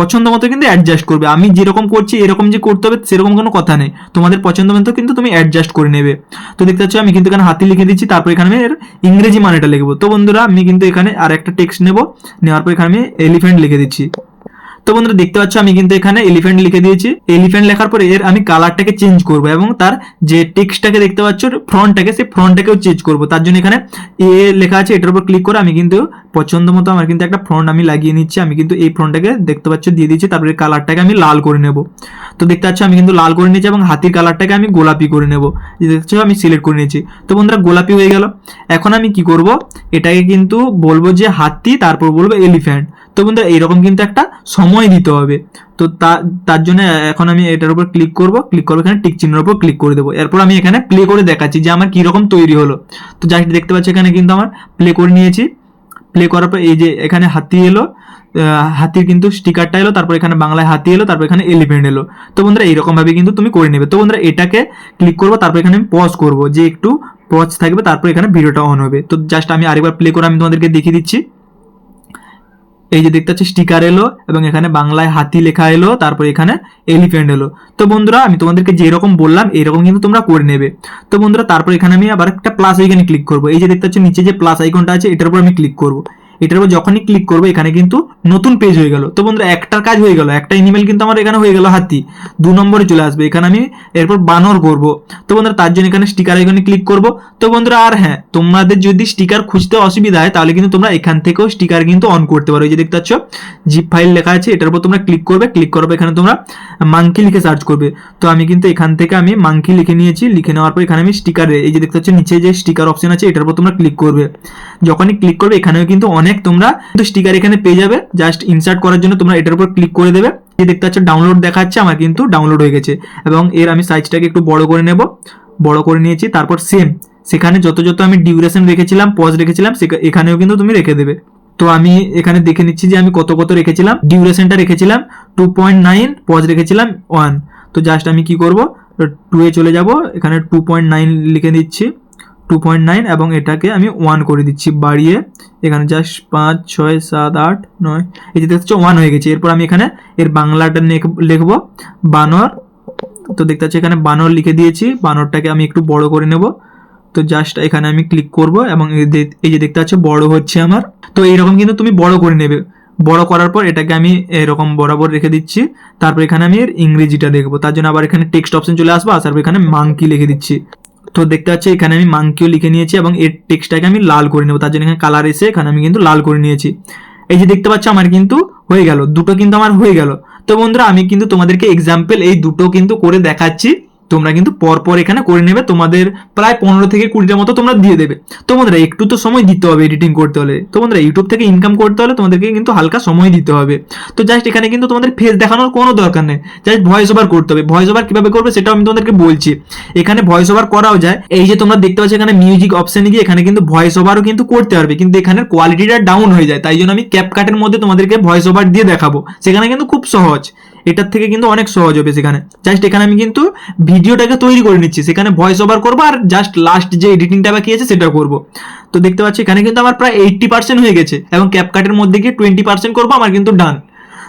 পছন্দ মতো কিন্তু অ্যাডজাস্ট করবে। আমি যেরকম করছি, এরকম যে করতে হবে, সেরকম কোনো কথা নেই। তোমাদের পছন্দ মতো কিন্তু তুমি অ্যাডজাস্ট করে নেবে। তো দেখতে পাচ্ছ, আমি কিন্তু এখানে হাতি লিখে দিচ্ছি, তারপর এখানে আমি এর ইংরেজি মানেটা লিখব। তো বন্ধুরা, আমি কিন্তু এখানে আর একটা টেক্সট নেব। নেওয়ার পর এখানে আমি এলিফ্যান্ট লিখে দিচ্ছি। তো বন্ধুরা দেখতে পাচ্ছ, আমি কিন্তু এখানে এলিফ্যান্ট লিখে দিয়েছি। এলিফ্যান্ট লেখার পরে এর আমি কালারটাকে চেঞ্জ করব এবং তার যে টেক্সটটাকে দেখতে পাচ্ছ ফ্রন্টটাকে সেই ফ্রন্টটাকেও চেঞ্জ করব। তার জন্য এখানে এ লেখা আছে, এটার উপর ক্লিক করে আমি কিন্তু পছন্দ মতো আমার কিন্তু একটা ফ্রন্ট আমি লাগিয়ে নিচ্ছি। আমি কিন্তু এই ফ্রন্টটাকে দেখতে পাচ্ছ, দিয়ে দিচ্ছি তারপরে কালারটাকে আমি লাল করে নেব। তো দেখতে পাচ্ছ, আমি কিন্তু লাল করে নিয়েছি এবং হাতির কালারটাকে আমি গোলাপি করে নেব। যে দেখছ আমি সিলেক্ট করে নিয়েছি। তো বন্ধুরা, গোলাপি হয়ে গেল। এখন আমি কি করব, এটাকে কিন্তু বলব যে হাতি, তারপর বলব এলিফ্যান্ট তো বন্ধুরা, এইরকম কিন্তু একটা সময় দিতে হবে। তো তার জন্য এখন আমি এটার উপর ক্লিক করব ক্লিক করব এখানে টিক চিহ্নের উপর ক্লিক করে দেবো। এরপর আমি এখানে প্লে করে দেখাচ্ছি যে আমার কীরকম তৈরি হলো। তো জাস্ট দেখতে পাচ্ছি এখানে কিন্তু আমার প্লে করে নিয়েছি। প্লে করার পর এই যে এখানে হাতি এলো হাতির কিন্তু স্টিকারটা এলো, তারপর এখানে বাংলায় হাতি এলো, তারপর এখানে এলিফেন্ট এলো। তো বন্ধুরা এইরকম ভাবে কিন্তু তুমি করে নেবে। তো বন্ধুরা, এটাকে ক্লিক করব, তারপর এখানে আমি পজ করব যে একটু পজ থাকবে, তারপর এখানে ভিডিওটা অন হবে। তো জাস্ট আমি আরেকবার প্লে করে আমি তোমাদেরকে দেখিয়ে দিচ্ছি। এই যে দেখতে পাচ্ছি স্টিকার এলো এবং এখানে বাংলায় হাতি লেখা এলো, তারপর এখানে এলিফ্যান্ট এলো। তো বন্ধুরা, আমি তোমাদেরকে যেরকম বললাম, এরকম কিন্তু তোমরা করে নেবে। তো বন্ধুরা, তারপর এখানে আমি আবার একটা প্লাস আইকনে ক্লিক করব। এই যে দেখতে পাচ্ছি, নিচে যে প্লাস আইকনটা আছে, এটার উপর আমি ক্লিক করব। এটার উপর যখনই ক্লিক করব, এখানে কিন্তু নতুন পেজ হয়ে গেল। তো বন্ধুরা, একটার কাজ হয়ে গেল, একটা ইমেল কিন্তু আমার এখানে হয়ে গেল হাতি। দু নম্বরে চলে আসবে, এখানে আমি এরপর বানর করব। তো বন্ধুরা, তার জন্য এখানে স্টিকার আইকনে ক্লিক করব। তো বন্ধুরা, আর হ্যাঁ তোমাদের যদি স্টিকার খুঁজতে অসুবিধা হয়, তাহলে কিন্তু তোমরা এখান থেকেও স্টিকার কিন্তু অন করতে পারো। এই যে দেখতে পাচ্ছ জিপ ফাইল লেখা আছে, এটার উপর তোমরা ক্লিক করবে। ক্লিক করবে এখানে তোমরা মাঙ্কি লিখে সার্চ করবে। তো আমি কিন্তু এখান থেকে আমি মাঙ্কি লিখে নিয়েছি। লিখে নেওয়ার পর এখানে আমি স্টিকার এই যে দেখতে পাচ্ছ, নিচে যে স্টিকার অপশন আছে, এটার উপর তোমরা ক্লিক করবে। যখনই ক্লিক করবে, এখানেও কিন্তু অনেক তোমরা কিন্তু স্টিকার এখানে পেয়ে যাবে। জাস্ট ইনসার্ট করার জন্য তোমরা এটার উপর ক্লিক করে দেবে। যে দেখতে পাচ্ছ ডাউনলোড দেখাচ্ছে, আমার কিন্তু ডাউনলোড হয়ে গেছে। এবং এর আমি সাইজটাকে একটু বড় করে নেব। বড় করে নিয়েছি, তারপর সেম সেখানে যত যত আমি ডিউরেশন রেখেছিলাম পজ রেখেছিলাম এখানেও কিন্তু তুমি রেখে দেবে। তো আমি এখানে দেখে নিচ্ছি যে আমি কত কত রেখেছিলাম। ডিউরেশনটা রেখেছিলাম টু পয়েন্ট নাইন পজ রেখেছিলাম ওয়ান তো জাস্ট আমি কি করব? টু এ চলে যাব, এখানে টু পয়েন্ট নাইন লিখে দিচ্ছি। টু পয়েন্ট নাইন এবং এটাকে আমি ওয়ান করে দিচ্ছি, বাড়িয়ে। এখানে জাস্ট পাঁচ, ছয়, সাত, আট, নয়। এই যে দেখছ ওয়ান হয়ে গেছে। এরপর আমি এখানে এর বাংলাটা লিখব বানর। তো দেখতে পাচ্ছি, এখানে বানর লিখে দিয়েছি। বানরটাকে আমি একটু বড় করে নেব। তো জাস্ট এখানে আমি ক্লিক করব এবং এই যে দেখতে পাচ্ছ, বড় হচ্ছে আমার। তো এইরকম কিন্তু তুমি বড় করে নেবে। বড় করার পর এটাকে আমি এরকম বরাবর রেখে দিচ্ছি। তারপর এখানে আমি এর ইংরেজিটা দেখব। তার জন্য আবার এখানে টেক্সট অপশন চলে আসব। আসার পর এখানে মাঙ্কি লিখে দিচ্ছি। তো দেখতে পাচ্ছি, এখানে আমি মাংকিও লিখে নিয়েছি এবং এর টেক্সটটাকে আমি লাল করে নেব। তার জন্য এখানে কালার এসে এখানে আমি কিন্তু লাল করে নিয়েছি। এই যে দেখতে পাচ্ছ, আমার কিন্তু হয়ে গেল। দুটো কিন্তু আমার হয়ে গেল। তো বন্ধুরা, আমি কিন্তু তোমাদেরকে এক্সাম্পল এই দুটো কিন্তু করে দেখাচ্ছি। তোমরা কিন্তু পরপর এখানে করে নেবে, তোমাদের প্রায় পনেরো থেকে কুড়িটা মতো তোমরা দিয়ে দেবে। তো বন্ধুরা একটু তো সময় দিতে হবে এডিটিং করতে হলে। তো বন্ধুরা ইউটিউব থেকে ইনকাম করতে হলে তোমাদেরকে কিন্তু হালকা সময় দিতে হবে। তো জাস্ট এখানে কিন্তু তোমাদের ফেস দেখানোর কোনো দরকার নেই। জাস্ট ভয়েস ওভার করতে হবে। ভয়েস ওভার কীভাবে করবে সেটাও আমি তোমাদেরকে বলছি। এখানে ভয়েস ওভার করাও যায়। এই যে তোমরা দেখতে পাচ্ছ এখানে মিউজিক অপশনে গিয়ে এখানে কিন্তু ভয়েস ওভারও কিন্তু করতে পারবে। কিন্তু এখানের কোয়ালিটিটা ডাউন হয়ে যায়। তাই জন্য আমি ক্যাপকাটের মধ্যে তোমাদেরকে ভয়েস ওভার দিয়ে দেখাবো। সেখানে কিন্তু খুব সহজ। এটার থেকে কিন্তু অনেক সহজ হবে সেখানে। জাস্ট এখানে আমি কিন্তু ভিডিওটাকে তৈরি করে নিচ্ছি। সেখানে ভয়েস ওভার করব আর জাস্ট লাস্ট যে এডিটিংটা বাকি আছে সেটা করব। তো দেখতে পাচ্ছি, এখানে কিন্তু আমার প্রায় এইটটি পার্সেন্ট হয়ে গেছে এবং ক্যাপকাটের মধ্যে গিয়ে টোয়েন্টি পার্সেন্ট করব, আমার কিন্তু ডান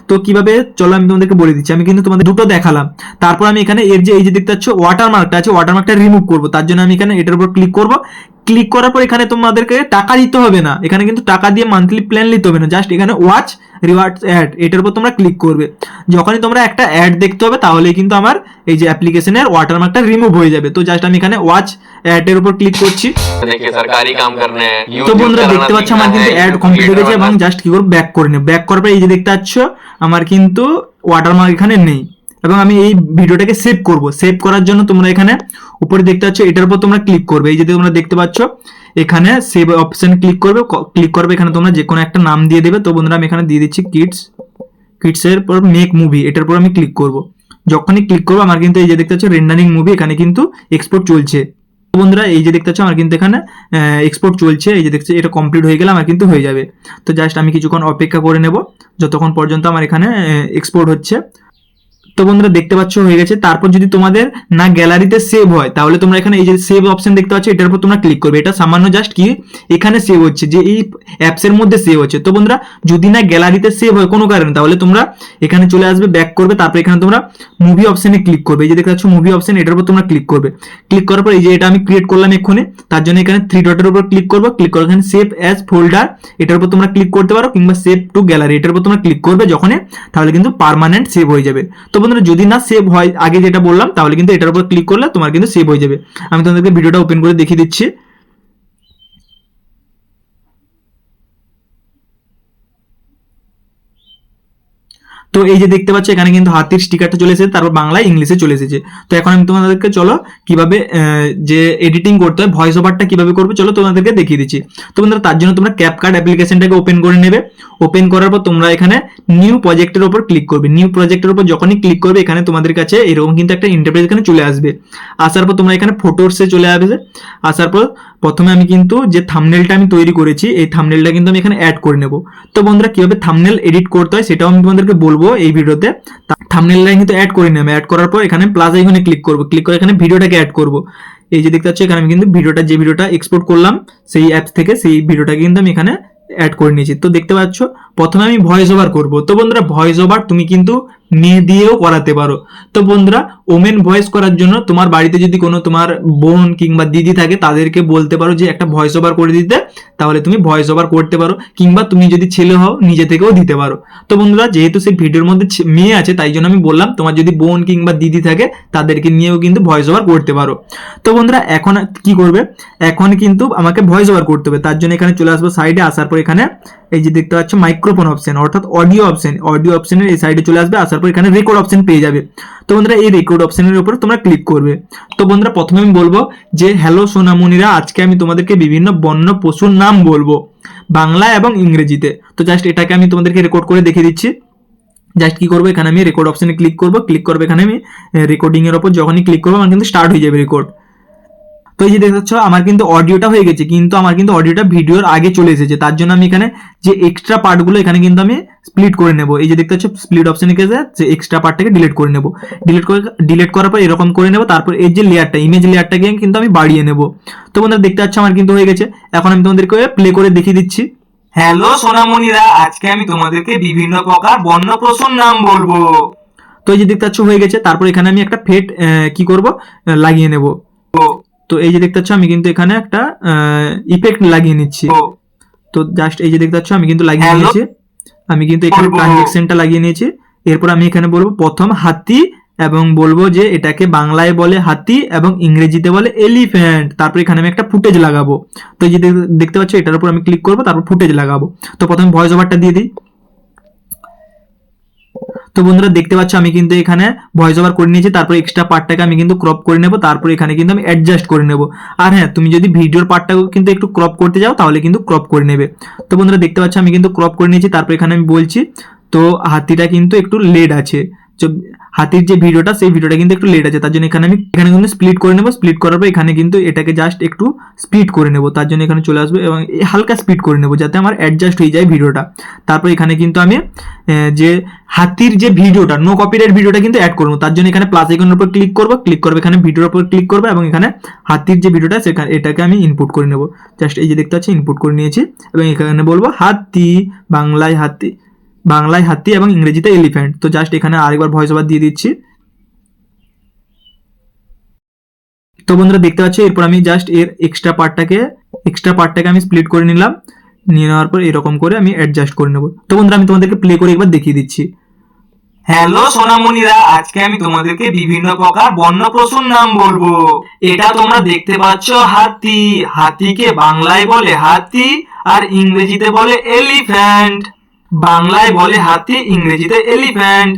তো কীভাবে, চলো আমি তোমাদেরকে বলে দিচ্ছি। আমি কিন্তু তোমাদের দুটো দেখালাম। তারপর আমি এখানে এর যে, এই যে দেখতে পাচ্ছ ওয়াটারমার্কটা আছে ওয়াটারমার্কটা রিমুভ করব। তার জন্য আমি এখানে এটার উপর ক্লিক করব। ক্লিক করার পর এখানে তোমাদেরকে টাকা দিতে হবে না। এখানে কিন্তু টাকা দিয়ে মান্থলি প্ল্যান নিতে হবে না। জাস্ট এখানে ওয়াচ রিওয়ার্ডস অ্যাড এটার উপর তোমরা ক্লিক করবে। যখনই তোমরা একটা অ্যাড দেখতে হবে তাহলেই কিন্তু আমার এই যে অ্যাপ্লিকেশনের ওয়াটারমার্কটা রিমুভ হয়ে যাবে। তো জাস্ট আমি এখানে ওয়াচ অ্যাড এর উপর ক্লিক করছি। তো বন্ধুরা দেখতে পাচ্ছ আমার কিন্তু অ্যাড কমপ্লিট হয়ে গেছে এবং জাস্ট কি করব ব্যাক করে নেব। ব্যাক করার পর এই যে দেখতে পাচ্ছ আমার কিন্তু ওয়াটারমার্ক এখানে নেই। এবং আমি এই ভিডিওটাকে সেভ করব। সেভ করার জন্য তোমরা এখানে উপরে দেখতে পাচ্ছ, এটার উপর তোমরা ক্লিক করবে। এই যে তোমরা দেখতে পাচ্ছ, এখানে সেভ অপশন ক্লিক করবে। ক্লিক করবে এখানে তোমরা যে কোনো একটা নাম দিয়ে দেবে। তো বন্ধুরা, আমি এখানে দিয়ে দিচ্ছি কিডস কিডসের পর মেক মুভি এটার পর আমি ক্লিক করব। যখনই ক্লিক করব, আমার কিন্তু এই যে দেখতে পাচ্ছ রেন্ডারিং মুভি এখানে কিন্তু এক্সপোর্ট চলছে। বন্ধুরা, এই যে দেখতে পাচ্ছ, আমার কিন্তু এখানে এক্সপোর্ট চলছে। এই যে দেখছি এটা কমপ্লিট হয়ে গেলে আমার কিন্তু হয়ে যাবে। তো জাস্ট আমি কিছুক্ষণ অপেক্ষা করে নেব। যতক্ষণ পর্যন্ত আমার এখানে এক্সপোর্ট হচ্ছে। তো বন্ধুরা দেখতে পাচ্ছ, হয়ে গেছে। তারপর যদি তোমাদের না গ্যালারিতে সেভ হয়, তাহলে তোমরা এখানে এই যে সেভ অপশন দেখতে পাচ্ছ, এটার উপর তোমরা ক্লিক করবে। এটা সামান্য জাস্ট কি, এখানে সেভ হচ্ছে, যে এই অ্যাপসের মধ্যে সেভ হচ্ছে। তো বন্ধুরা, যদি না গ্যালারিতে সেভ হয় কোনো কারণে, তাহলে তোমরা এখানে চলে আসবে ব্যাক করবে, তারপর এখানে তোমরা মুভি অপশনে ক্লিক করবে। এই যে দেখতে পাচ্ছ মুভি অপশন এটার উপর তোমরা ক্লিক করবে। ক্লিক করার পর এই যে এটা আমি ক্রিয়েট করলাম এক্ষুনি, তার জন্য এখানে থ্রি ডটের উপর ক্লিক করব। ক্লিক করে এখানে সেভ অ্যাজ ফোল্ডার এটার উপর তোমরা ক্লিক করতে পারো, কিংবা সেভ টু গ্যালারি এটার উপর তোমরা ক্লিক করবে যখনই, তাহলে কিন্তু পার্মানেন্ট সেভ হয়ে যাবে। তো বন্ধুরা, যদি না সেভ হয়, আগে যেটা বললাম, তাহলে কিন্তু এটার উপর ক্লিক করলে তোমার কিন্তু সেভ হয়ে যাবে। আমি তোমাদেরকে ভিডিওটা ওপেন করে দেখিয়ে দিচ্ছি। তো এই যে দেখতে পাচ্ছ, এখানে কিন্তু হাতির স্টিকারটা চলে এসেছে, তারপর বাংলায় ইংলিশে চলে এসেছে। তো এখন আমি তোমাদেরকে চলো কীভাবে যে এডিটিং করতে হয় ভয়েস ওভারটা কীভাবে করবে, চলো তোমাদেরকে দেখিয়ে দিচ্ছি। তো বন্ধুরা, তার জন্য তোমরা ক্যাপকার্ড অ্যাপ্লিকেশনটাকে ওপেন করে নেবে। ওপেন করার পর তোমরা এখানে নিউ প্রজেক্টের উপর ক্লিক করবে। নিউ প্রজেক্টের উপর যখনই ক্লিক করবে, এখানে তোমাদের কাছে এরকম কিন্তু একটা ইন্টারপ্রেস এখানে চলে আসবে। আসার পর তোমরা এখানে ফটোসে চলে আসবে। আসার পর প্রথমে আমি কিন্তু যে থামনেলটা আমি তৈরি করেছি, এই থামনেলটা কিন্তু আমি এখানে অ্যাড করে নেব। তো বন্ধুরা, কীভাবে থামনেল এডিট করতে হয় সেটাও আমি তোমাদেরকে বলব এই ভিডিওতে। থামনেলটা কিন্তু অ্যাড করে নেবে। অ্যাড করার পর এখানে প্লাস আইকনে ক্লিক করব। ক্লিক করে এখানে ভিডিওটাকে অ্যাড করব। এই যে দেখতে পাচ্ছ, এখানে আমি কিন্তু ভিডিওটা, যে ভিডিওটা এক্সপোর্ট করলাম, সেই অ্যাপস থেকে সেই ভিডিওটাকে কিন্তু আমি এখানে অ্যাড করে নিয়েছি। তো দেখতে পাচ্ছ, প্রথমে আমি ভয়েস ওভার করব। তো বন্ধুরা ভয়েস ওভার তুমি কিন্তু মেয়ে দিয়েও করাতে পারো। তো বন্ধুরা ওমেন ভয়েস করার জন্য তোমার বাড়িতে যদি কোনো তোমার বোন কিংবা দিদি থাকে, তাদেরকে বলতে পারো যে একটা ভয়েস ওভার করে দিতে, তাহলে তুমি ভয়েস ওভার করতে পারো, কিংবা তুমি যদি ছেলে হও, নিজে থেকেও দিতে পারো। তো বন্ধুরা, যেহেতু সেই ভিডিওর মধ্যে মেয়ে আছে, তাই জন্য আমি বললাম, তোমার যদি বোন কিংবা দিদি থাকে, তাদেরকে নিয়েও কিন্তু ভয়েস ওভার করতে পারো। তো বন্ধুরা, এখন কি করবে? এখন কিন্তু আমাকে ভয়েস ওভার করতে হবে। তার জন্য এখানে চলে আসব সাইডে আসার পর এখানে এই যে দেখতে পাচ্ছ মাইক্রোফোন অপশন অর্থাৎ অডিও অপশন অডিও অপশনের এই সাইডে চলে আসবে, আসার পর এখানে রেকর্ড অপশন পেয়ে যাবে। তো বন্ধুরা, এই রেকর্ড অপশনের উপর তোমরা ক্লিক করবে। তো বন্ধুরা, প্রথমে আমি বলব যে হ্যালো সোনামণিরা, আজকে আমি তোমাদেরকে বিভিন্ন বন্য পশুর নাম বলব, বাংলা এবং ইংরেজিতে। তো জাস্ট এটাকে আমি তোমাদেরকে রেকর্ড করে দেখিয়ে দিচ্ছি। জাস্ট কি করব, এখানে আমি রেকর্ড অপশনে ক্লিক করব ক্লিক করব এখানে আমি রেকর্ডিং এর উপর যখনই ক্লিক করব, আমার কিন্তু স্টার্ট হয়ে যাবে রেকর্ড তো এই যে দেখতে পাচ্ছ আমার কিন্তু অডিওটা হয়ে গেছে কিন্তু আমার কিন্তু অডিওটা ভিডিওর আগে চলে এসেছে তার জন্য আমি এখানে যে এক্সট্রা পার্টগুলো এখানে কিন্তু আমি স্প্লিট করে নেব। এই যে দেখতে পাচ্ছ স্প্লিট অপশনে গেছে যে এক্সট্রা পার্টটাকে ডিলিট করে নেব। ডিলিট করে ডিলিট করার পর এরকম করে নেব তারপর এই যে লেয়ারটা ইমেজ লেয়ারটাকে কিন্তু আমি বাড়িয়ে নেব। তো বন্ধুরা দেখতে পাচ্ছ আমার কিন্তু হয়ে গেছে। এখন আমি তোমাদেরকে প্লে করে দেখিয়ে দিচ্ছি। হ্যালো সোনামণিরা আজকে আমি তোমাদেরকে বিভিন্ন প্রকার বন্য পশুর নাম বলব। তো এই যে দেখতে পাচ্ছ হয়ে গেছে। তারপর এখানে আমি একটা ফেট কি করব লাগিয়ে নেব। তো এই যে দেখতে পাচ্ছ আমি কিন্তু এখানে একটা ইফেক্ট লাগিয়ে নিচ্ছি। তো জাস্ট এই যে দেখতে পাচ্ছ আমি কিন্তু লাগিয়ে নিয়েছি। আমি কিন্তু এখানে। ট্রানজেকশনটা লাগিয়ে নিয়েছি। এরপর আমি এখানে বলব প্রথম হাতি এবং বলব যে এটাকে বাংলায় বলে হাতি এবং ইংরেজিতে বলে এলিফ্যান্ট তারপর এখানে আমি একটা ফুটেজ লাগাবো। তো এই যে দেখতে পাচ্ছ এটার উপর আমি ক্লিক করব তারপর ফুটেজ লাগাবো। তো প্রথমে ভয়েস ওভারটা দিয়ে দিই। তো বন্ধুরা দেখতে পাচ্ছ, আমি কিন্তু এখানে ভয়েস ওভার করে নিয়েছি, তারপর এক্সট্রা পার্টটাকে আমি কিন্তু ক্রপ করে নেব, তারপর এখানে কিন্তু আমি অ্যাডজাস্ট করে নেব। আর হ্যাঁ তুমি যদি ভিডিওর পার্টটাকে কিন্তু একটু ক্রপ করতে যাও, তাহলে কিন্তু ক্রপ করে নেবে। তো বন্ধুরা দেখতে পাচ্ছ, আমি কিন্তু ক্রপ করে নিয়েছি, তারপর এখানে আমি বলছি, তো হাতিটা কিন্তু একটু লেট আছে। হাতির যে ভিডিওটা, সেই ভিডিওটা কিন্তু একটু লেট আছে। তার জন্য এখানে আমি, এখানে কিন্তু স্প্লিট করে নেব। স্প্লিট করার পর এখানে কিন্তু এটাকে জাস্ট একটু স্পিড করে নেব। তার জন্য এখানে চলে আসব এবং হালকা স্পিড করে নেব যাতে আমার অ্যাডজাস্ট হয়ে যায় ভিডিওটা। তারপর এখানে কিন্তু আমি যে হাতির যে ভিডিওটা নো কপিরাইট ভিডিওটা কিন্তু অ্যাড করব। তার জন্য এখানে প্লাস আইকনের উপর ক্লিক করব। ক্লিক করব এখানে ভিডিওর উপর ক্লিক করব এবং এখানে হাতির যে ভিডিওটা, সেখানে, এটাকে আমি ইনপুট করে নেব। জাস্ট এই যে দেখতে পাচ্ছি ইনপুট করে নিয়েছি। এবং এখানে বলব, হাতি, বাংলায় হাতি। বাংলায় হাতি এবং ইংরেজিতে এলিফ্যান্ট। তো জাস্ট এখানে আরেকবার ভয়েস ওভার দিয়ে দিচ্ছি। তো বন্ধুরা দেখতে পাচ্ছি, এরপর আমি জাস্ট এর এক্সট্রা পার্টটাকে এক্সট্রা পার্টটাকে আমি স্প্লিট করে নিলাম। নিয়ে নেওয়ার পর এরকম করে আমি অ্যাডজাস্ট করে নেব। তো বন্ধুরা আমি তোমাদেরকে প্লে করে একবার দেখিয়ে দিচ্ছি। হ্যালো সোনামণিরা, আজকে আমি তোমাদেরকে বিভিন্ন প্রকার বন্য পশুর নাম বলব। এটা তোমরা দেখতে পাচ্ছ, হাতি। হাতিকে বাংলায় বলে হাতি আর ইংরেজিতে বলে এলিফ্যান্ট। বাংলায় বলে হাতি, ইংরেজিতে এলিফ্যান্ট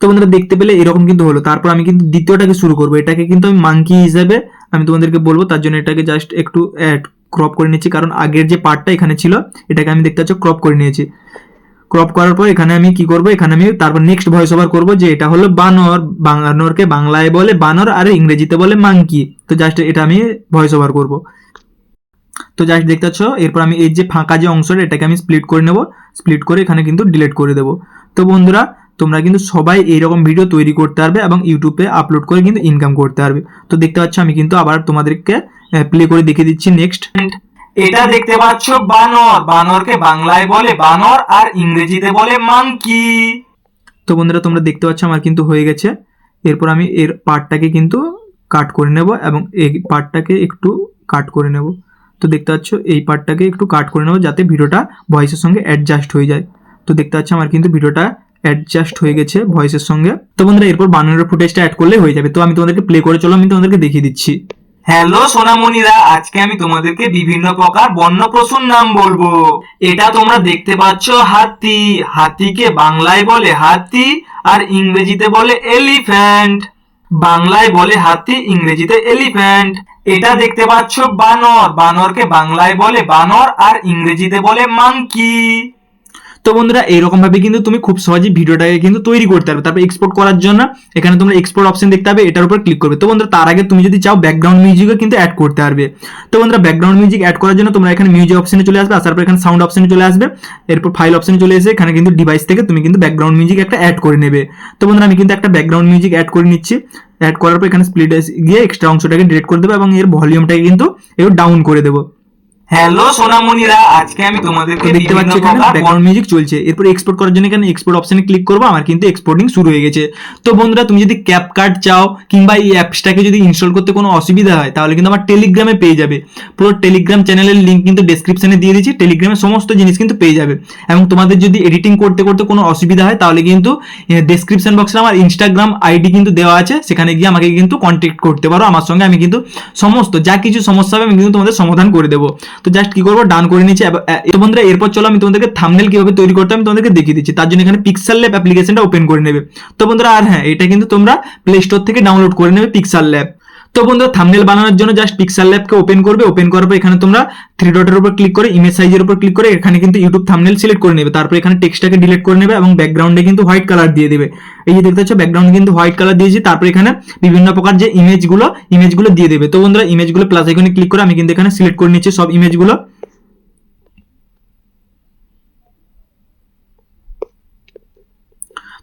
তো বন্ধুরা দেখতে পেলে এরকম কিন্তু হলো। তারপর আমি কিন্তু দ্বিতীয়টাকে শুরু করব। এটাকে কিন্তু আমি মাঙ্কি হিসাবে আমি তোমাদেরকে বলব, তার জন্য এটাকে জাস্ট একটু অ্যাড ক্রপ করে নিয়েছি কারণ আগের যে পার্টটা এখানে ছিল, এটাকে আমি দেখতে পাচ্ছ ক্রপ করে নিয়েছি। ক্রপ করার পর এখানে আমি কি করব? এখানে আমি তারপর নেক্সট ভয়েস ওভার করব যে এটা হলো বানর। বানরকে বাংলায় বলে বানর আর ইংরেজিতে বলে মাঙ্কি তো জাস্ট এটা আমি ভয়েস ওভার করব। তো জাস্ট দেখতে পাচ্ছ? এরপর আমি এই যে ফাঁকা যে অংশটা, এটাকে আমি স্প্লিট করে নেব। স্প্লিট করে এখানে কিন্তু ডিলিট করে দেবো। তো বন্ধুরা, তোমরা কিন্তু সবাই এইরকম ভিডিও তৈরি করতে পারবে এবং ইউটিউবে আপলোড করে কিন্তু ইনকাম করতে পারবে। তো দেখতে পাচ্ছ, আমি কিন্তু আবার তোমাদেরকে প্লে করে দেখিয়ে দিচ্ছি নেক্সট এটা দেখতে পাচ্ছ, বানর। বানরকে বাংলায় বলে বানর আর ইংরেজিতে বলে মাঙ্কি তো বন্ধুরা, তোমরা দেখতে পাচ্ছ, আমার কিন্তু হয়ে গেছে। এরপর আমি এর পার্টটাকে কিন্তু কাট করে নেব এবং এই পার্টটাকে একটু কাট করে নেব। তো দেখতে পাচ্ছ, এই পার্টটাকে একটু কাট করে নেব যাতে ভিডিওটা ভয়েসের সঙ্গে অ্যাডজাস্ট হয়ে যায়। তো দেখতে পাচ্ছ, আমার কিন্তু ভিডিওটা অ্যাডজাস্ট হয়ে গেছে ভয়েসের সঙ্গে। তো বন্ধুরা, এরপর বানরের ফুটেজটা অ্যাড করলে হয়ে যাবে। তো আমি তোমাদেরকে প্লে করে চলো, আমি তোমাদেরকে দেখিয়ে দিচ্ছি। হ্যালো সোনামণিরা। আজকে আমি তোমাদেরকে বিভিন্ন প্রকার বন্য পশুর নাম বলব। এটা তোমরা দেখতে পাচ্ছ, হাতি। হাতিকে বাংলায় বলে হাতি আর ইংরেজিতে বলে এলিফ্যান্ট বাংলায় বলে হাতি, ইংরেজিতে এলিফ্যান্ট এটা দেখতে পাচ্ছ বানর। বানরকে বাংলায় বলে বানর আর ইংরেজিতে বলে মাঙ্কি তো বন্ধুরা, এইরকম ভাবে কিন্তু তুমি খুব সহজেই ভিডিওটাকে কিন্তু তৈরি করতে পারবে। তারপর এক্সপোর্ট করার জন্য এখানে তোমরা এক্সপোর্ট অপশন দেখতে পাবে, এটার উপর ক্লিক করবে। তো বন্ধুরা, তার আগে তুমি যদি চাও ব্যাকগ্রাউন্ড মিউজিকও কিন্তু অ্যাড করতে পারবে। তো বন্ধুরা ব্যাকগ্রাউন্ড মিউজিক অ্যাড করার জন্য তোমরা এখানে মিউজিক অপশনে চলে আসবে, আসার পর এখানে সাউন্ড অপশনে চলে আসবে। এরপর ফাইল অপশনে চলে এসে এখানে কিন্তু ডিভাইস থেকে তুমি কিন্তু ব্যাকগ্রাউন্ড মিউজিক একটা অ্যাড করে নেবে। তো বন্ধুরা, আমি কিন্তু একটা ব্যাকগ্রাউন্ড মিউজিক অ্যাড করে নিচ্ছি। অ্যাড করার পর এখানে স্প্লিট গিয়ে এক্সট্রা অংশটাকে ডিলিট করে দেবো এবং এর ভলিউমটাকে কিন্তু একটু ডাউন করে দেবো। হ্যালো সোনামণিরা। আজকে আমি তোমাদেরকে দেখতে পাচ্ছি এখানে ব্যাকগ্রাউন্ড মিউজিক চলছে। এরপর এক্সপোর্ট করার জন্য এখানে এক্সপোর্ট অপশনে ক্লিক করব আমার কিন্তু এক্সপোর্টিং শুরু হয়ে গেছে। তো বন্ধুরা তুমি যদি ক্যাপ কার্ড চাও কিংবা এই অ্যাপসটাকে যদি ইনস্টল করতে কোনো অসুবিধা হয় তাহলে কিন্তু আমার টেলিগ্রামে পেয়ে যাবে। পুরো টেলিগ্রাম চ্যানেলের লিঙ্ক কিন্তু ডেসক্রিপশনে দিয়ে দিচ্ছি টেলিগ্রামে সমস্ত জিনিস কিন্তু পেয়ে যাবে। এবং তোমাদের যদি এডিটিং করতে করতে কোনো অসুবিধা হয় তাহলে কিন্তু ডেসক্রিপশন বক্সে আমার ইনস্টাগ্রাম আইডি কিন্তু দেওয়া আছে। সেখানে গিয়ে আমাকে কিন্তু কন্ট্যাক্ট করতে পারো। আমার সঙ্গে আমি কিন্তু সমস্ত যা কিছু সমস্যা হবে আমি কিন্তু তোমাদের সমাধান করে দেবো। তো জাস্ট কি করব? ডান করে নিচ্ছি তো বন্ধুরা, এরপর চলো আমি তোমাদেরকে থামনেল কীভাবে তৈরি করতে আমি তোমাদেরকে দেখিয়ে দিচ্ছি। তার জন্য এখানে পিক্সার ল্যাব অ্যাপ্লিকেশনটা ওপেন করে নেবে। তো বন্ধুরা, আর হ্যাঁ এটা কিন্তু তোমরা প্লে স্টোর থেকে ডাউনলোড করে নেবে পিক্সার ল্যাব তো বন্ধুরা থামনেল বানানোর জন্য জাস্ট পিক্সেল ল্যাবকে ওপেন করবে। ওপেন করার পর এখানে তোমরা থ্রি ডটের উপর ক্লিক করে ইমেজ সাইজের উপর ক্লিক করে, এখানে কিন্তু ইউটিউব থামনেল সিলেক্ট করে নেবে। তারপর এখানে টেক্সটটাকে ডিলিট করে নেবে এবং ব্যাকগ্রাউন্ডে কিন্তু হোয়াইট কালার দিয়ে দেবে। এই যে দেখতে পাচ্ছ ব্যাকগ্রাউন্ড কিন্তু হোয়াইট কালার দিয়েছি। তারপর এখানে বিভিন্ন প্রকার যে ইমেজগুলো ইমেজগুলো দিয়ে দেবে। তো বন্ধুরা ইমেজগুলো প্লাস এখানে ক্লিক করে আমি কিন্তু এখানে সিলেক্ট করে নিচ্ছি সব ইমেজগুলো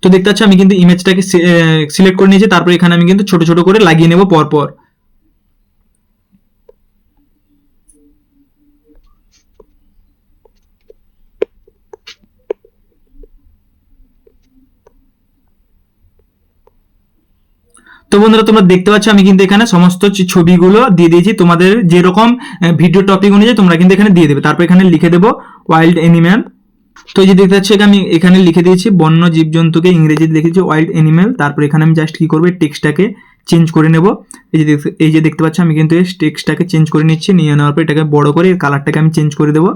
তো দেখতে পাচ্ছ, আমি কিন্তু ইমেজটাকে সিলেক্ট করে নিয়েছি। তারপর এখানে আমি কিন্তু ছোট ছোট করে লাগিয়ে নেব পর পর তো বন্ধুরা, তোমরা দেখতে পাচ্ছ, আমি কিন্তু এখানে সমস্ত ছবিগুলো দিয়ে দিয়েছি। তোমাদের যেরকম ভিডিও টপিক অনুযায়ী তোমরা কিন্তু এখানে দিয়ে দেবে। তারপর এখানে লিখে দেবো ওয়াইল্ড অ্যানিম্যাল তো এই যে দেখতে পাচ্ছ আমি এখানে লিখে দিয়েছি, বন্য জীবজন্তুকে ইংরেজিতে লিখেছি ওয়াইল্ড অ্যানিম্যাল তারপর এখানে আমি জাস্ট কি করব টেক্সটটাকে চেঞ্জ করে নেব। এই যে এই যে দেখতে পাচ্ছ, আমি কিন্তু এই টেক্সটটাকে চেঞ্জ করে নিচ্ছি। নিয়ে নেওয়ার পর এটাকে বড় করে কালারটাকে আমি চেঞ্জ করে দেবো।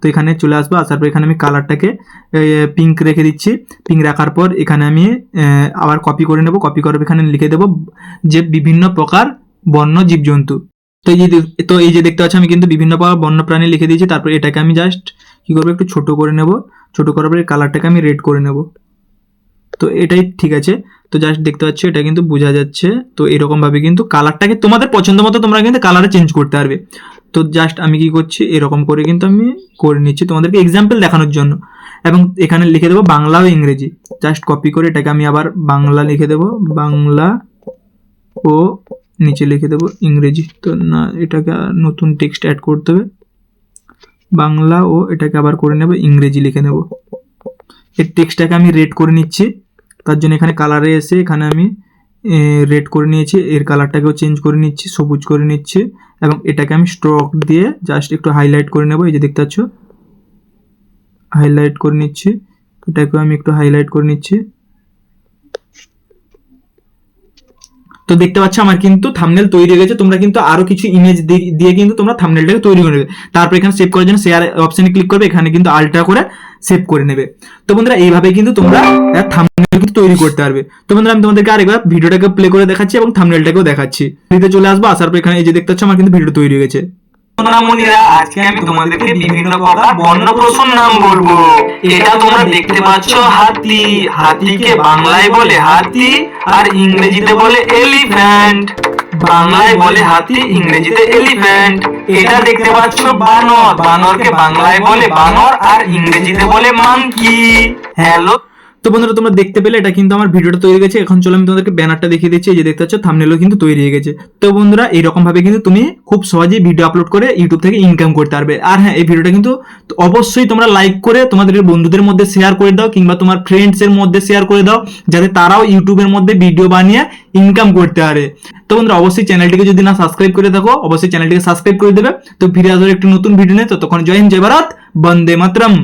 তো এখানে চলে আসব। আসার পর এখানে আমি কালারটাকে পিঙ্ক রেখে দিচ্ছি। পিঙ্ক রাখার পর এখানে আমি আবার কপি করে নেব। কপি করে এখানে লিখে দেবো যে বিভিন্ন প্রকার বন্য জীবজন্তু। তো এই যে তো এই যে দেখতে পাচ্ছি আমি কিন্তু বিভিন্ন প্রকার বন্য প্রাণী লিখে দিয়েছি। তারপর এটাকে আমি জাস্ট কী করব, একটু ছোট করে নেব। ছোট করার পরে কালারটাকে আমি রেড করে নেব। তো এটাই ঠিক আছে। তো জাস্ট দেখতে পাচ্ছ এটা কিন্তু বোঝা যাচ্ছে। তো এরকমভাবে কিন্তু কালারটাকে তোমাদের পছন্দ মতো তোমরা কিন্তু কালারে চেঞ্জ করতে পারবে। তো জাস্ট আমি কি করছি, এরকম করে কিন্তু আমি করে নিচ্ছি তোমাদেরকে এক্সাম্পল দেখানোর জন্য। এবং এখানে লিখে দেবো বাংলা ও ইংরেজি। জাস্ট কপি করে এটাকে আমি আবার বাংলা লিখে দেবো। বাংলা ও নিচে লিখে দেবো ইংরেজি। তো না, এটাকে নতুন টেক্সট অ্যাড করতে হবে। বাংলা ও এটাকে আবার করে নেব, ইংরেজি লিখে নেব। এর টেক্সটটাকে আমি রেড করে নিচ্ছি। তার জন্য এখানে কালারে এসে এখানে আমি রেড করে নিয়েছি, এর কালারটাকেও চেঞ্জ করে নিচ্ছি, সবুজ করে নিচ্ছি, এবং এটাকে আমি স্ট্রোক দিয়ে জাস্ট একটু হাইলাইট করে নেব, এই যে দেখতে পাচ্ছ? হাইলাইট করে নিচ্ছি, এটাকেও আমি একটু হাইলাইট করে নিচ্ছি। তো দেখতে পাচ্ছ, আমার কিন্তু থামনেল তৈরি হয়ে গেছে, তোমরা কিন্তু আরও কিছু ইমেজ দিয়ে কিন্তু তোমরা থামনেলটাকে তৈরি করে নেবে। তারপর এখানে সেভ করার জন্য শেয়ার অপশনে ক্লিক করবে, এখানে কিন্তু আলট্রা করে সেভ করে নেবে। তো বন্ধুরা এইভাবে কিন্তু তোমরা থামনেল কিন্তু তৈরি করতে পারবে। তো বন্ধুরা, আমি তোমাদেরকে আরেকবার ভিডিওটাকে প্লে করে দেখাচ্ছি এবং থামনেলটাকেও দেখাচ্ছি। ভিডিওতে চলে আসব, আসার পর এখানে এই যে দেখতে পাচ্ছ, আমার কিন্তু ভিডিও তৈরি হয়ে গেছে। সোনামণিরা আজকে আমি তোমাদেরকে বিভিন্ন প্রকার বন্য পশুর নাম বলব। এটা তোমরা দেখতে পাচ্ছ হাতি। হাতিকে বাংলায় বলে হাতি, আর ইংরেজিতে বলে এলিফ্যান্ট। বাংলায় বলে হাতি, ইংরেজিতে এলিফ্যান্ট। এটা দেখতে পাচ্ছ বানর। বানরকে বাংলায় বলে বানর, আর ইংরেজিতে বলে মাংকি। হ্যালো তো বন্ধুরা, তোমরা দেখতে পেলে, এটা কিন্তু আমার ভিডিওটা তৈরি হয়ে গেছে। এখন চলো আমি তোমাদেরকে ব্যানারটা দেখিয়ে দিচ্ছি যে দেখতে পাচ্ছ থামনেলও কিন্তু তৈরি হয়ে গেছে। তো বন্ধুরা এইরকম ভাবে কিন্তু তুমি খুব সহজেই ভিডিও আপলোড করে ইউটিউব থেকে ইনকাম করতে পারবে। আর হ্যাঁ এই ভিডিওটা কিন্তু অবশ্যই তোমরা লাইক করে তোমাদের বন্ধুদের মধ্যে শেয়ার করে দাও, কিংবা তোমার ফ্রেন্ডস এর মধ্যে শেয়ার করে দাও, যাতে তারাও ইউটিউবের মধ্যে ভিডিও বানিয়ে ইনকাম করতে পারে। তো বন্ধুরা, অবশ্যই চ্যানেলটিকে যদি না সাবস্ক্রাইব করে থাকো, অবশ্যই চ্যানেলটিকে সাবস্ক্রাইব করে দেবে। তো ফিরে আসবে একটি নতুন ভিডিও নিয়ে। তো তখন জয় হিন্দ, জয় ভারত, বন্দে মাতরম।